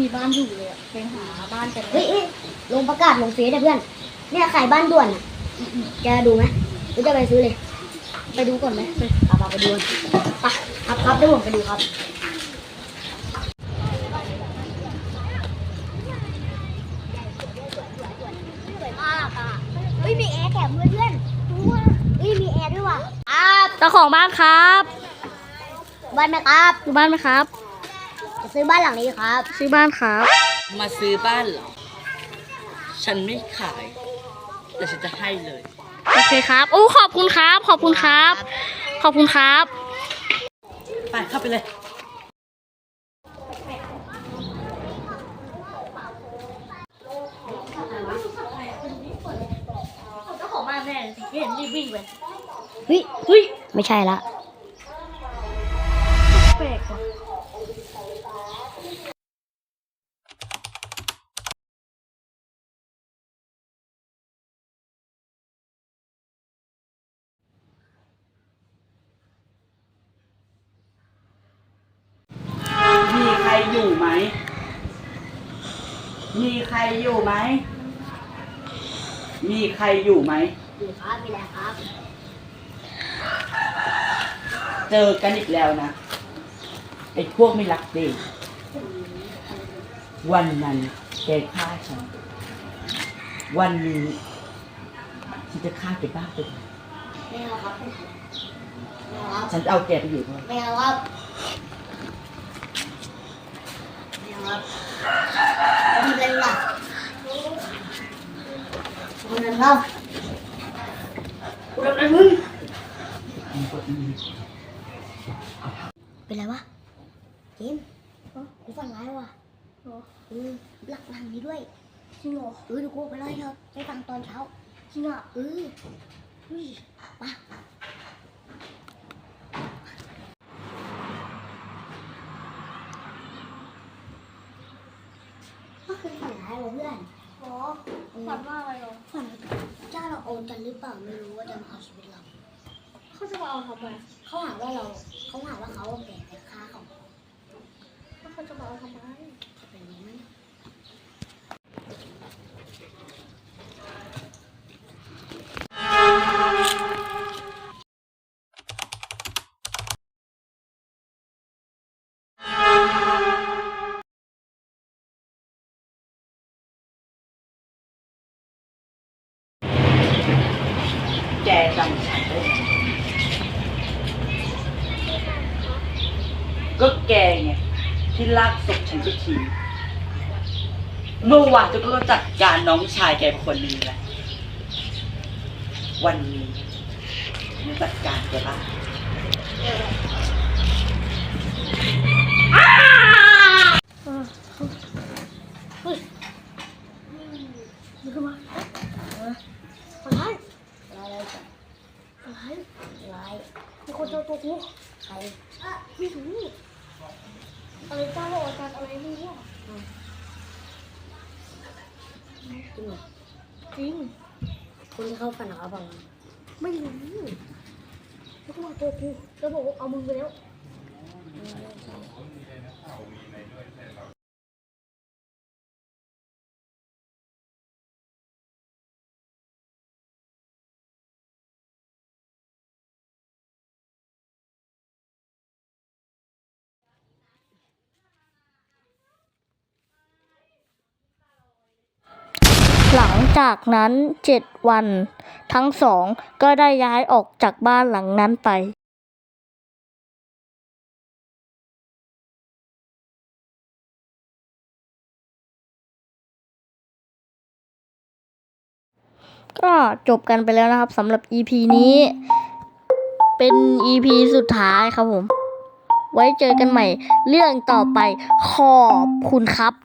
มีบ้านอยู่เลยอะไปหาบ้านกันเฮ้ยเฮ้ยลงประกาศลงเฟซนะเพื่อน เนี่ยขายบ้านด่วนอะจะดูไหมหรือจะไปซื้อเลย ไปดูก่อนไหมไปเอาไปดูกันไปครับครับเดี๋ยวผมไปดูครับ สวยมากอะเฮ้ยมีแอร์แถมด้วยเพื่อนดูว่าเฮ้ยมีแอร์ด้วยว่ะครับเจ้าของบ้านครับ บ้านไหมครับดูบ้านไหมครับ จะซื้อบ้านหลังนี้ครับ ซื้อบ้านครับ มาซื้อบ้านเหรอ ฉันไม่ขาย แต่ฉันจะให้เลย โอเคครับโอ้ขอบคุณครับ ขอบคุณครับ ขอบคุณครับ ไปเข้าไปเลย เจ้าของบ้านแน่เห็นรีบวิ่งไปเฮ้ยเฮ้ยไม่ใช่ละ มีใครอยู่ไหม มีใครอยู่ไหม อยู่ครับมีแล้วครับ เจอกันอีกแล้วนะ ไอ้พวกไม่รักเด็กวันนั้นแกฆ่าฉัน วันนี้ฉันจะฆ่าแกบ้างเป็นไม่เอาครับ ไม่เอาครับ ฉันจะเอาแกไปอยู่ด้วยไม่เอาครับ ไม่เอาครับทำอะไรล่ะทำอะไรครับกูทำอะไรมึงเป็นไรวะเกมกูฝันร้ายว่ะเออหลักหลังนี้ด้วยจริงเหรอเออเดี๋ยวกูไปเล่าให้เราไปฟังตอนเช้าจริงอะเออเฮ้ยไปเมื่อคืนฝันร้ายว่ะเพื่อนอ๋อฝันว่าอะไรเหรอฝันเจ้าเราโอนกันหรือเปล่าไม่รู้ว่าจะมาเอาชีวิตเราเขาจะมาเอาทำไมเขาหาว่าเราเขาหาว่าเขาเอาแก่ไป แกจำฉันได้ก็แกไงที่ลากศพฉันไปทิ้งเมื่อวานจะก็จัดการน้องชายแกคนนึงแหละวันนี้ฉันจัดการแกบ้างนี่คือมาอะไร อะไรกันอะไรอะไรมีคนเจอตัวกูใครไม่รู้อะไรจ้าโลอาจารย์อะไรไม่รู้อะจริงเหรอจริงคนที่เข้าฝันเขาบอกไม่รู้แล้วก็มาตัวกูแล้วบอกเอามึงไปแล้ว หลังจากนั้นเจ็ดวัน ทั้งสองก็ได้ย้ายออกจากบ้านหลังนั้นไปก็จบกันไปแล้วนะครับสำหรับ EP นี้ เป็น EP สุดท้ายครับผม ไว้เจอกันใหม่เรื่องต่อไป ขอบคุณครับ